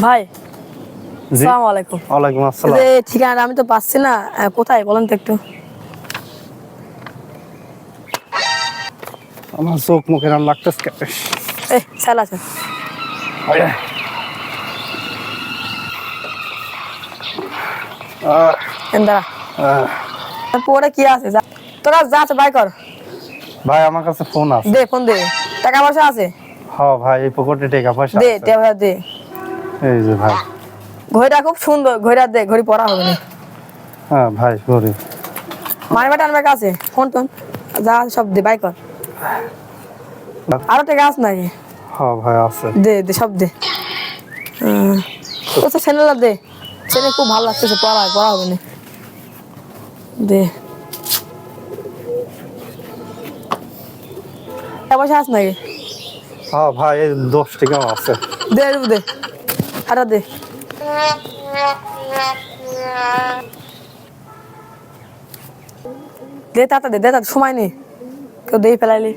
ভাই জি। আলাইকুম। ওয়ালাইকুম আসসালাম যে ঠিকানা আমি তো পাচ্ছি না কোথায় বলেন তো একটু। আমার চোখ মুখে রান লাগতেছে। এ স্যাল আছে। দাঁড়া। পরে কি আছে? তোরা যা বাই কর। ভাই আমার কাছে ফোন আছে। দে ফোন দে। টাকা পয়সা আছে? হ ভাই এই পকেটে টাকা পয়সা দে। টাকা দে। এই যে ভাই। ঘড়িটা খুব সুন্দর ঘড়িটা দে ঘড়ি পরা হবে না হ্যাঁ ভাই সরি মারবে টানবে আছে ফোন টোন। যা সব দে বাই কর। আরও টাকা আছে নাকি? হ ভাই আছে। দে দে সব দে। ও তো চ্যানেলটা দে। চ্যানেল খুব ভালো লাগতেছে পড়া পড়া হবে না দে। টাকা পয়সা আছে নাকি? হ্যাঁ ভাই দশ টাকাও আছে। দে দে। আরে দে। দে তাতা দে দে তাতা সময় নেই। কেউ দেই ফেলাইলি।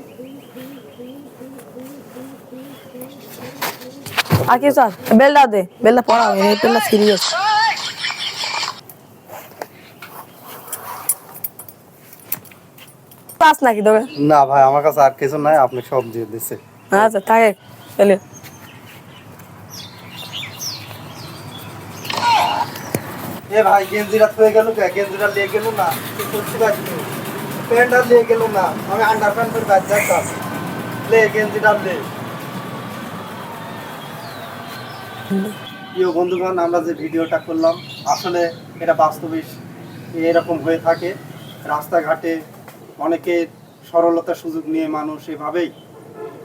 আর কি স্যার বেলটা দে বেলটা পড়া হবে এই বেলটা সিরিয়াস পাস নাকি তোকে? না ভাই আমার কাছে আর কিছু নাই আপনি সব দিয়ে দিছে। আচ্ছা থাকে তাহলে। এ ভাই, গেঞ্জিটা থয়ে গেল কে? গেঞ্জিটা লিয়ে গেল না। করতে পারছি প্যান্টটা লিয়ে গেল না। আমি আন্ডার প্যান্ট বাদ যাচ্ছি লে, গেঞ্জিটা লে। প্রিয় বন্ধুগণ, আমরা যে ভিডিওটা করলাম, আসলে এটা বাস্তবে এরকম হয়ে থাকে। রাস্তাঘাটে অনেকে সরলতার সুযোগ নিয়ে মানুষ এভাবেই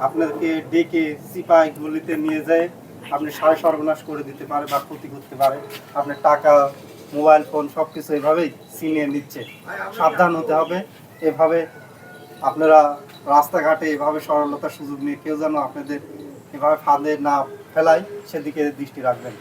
আপনাকে ডেকে সিপাই গলিতে নিয়ে যায়। আপনি সাড়ে সর্বনাশ করে দিতে পারে বা ক্ষতি করতে পারে। আপনার টাকা মোবাইল ফোন সব কিছু এভাবেই ছিনিয়ে নিচ্ছে। সাবধান হতে হবে। এভাবে আপনারা রাস্তাঘাটে এভাবে সরলতার সুযোগ নিয়ে কেউ যেন আপনাদের এভাবে ফাঁদে না ফেলায়, সেদিকে দৃষ্টি রাখবেন।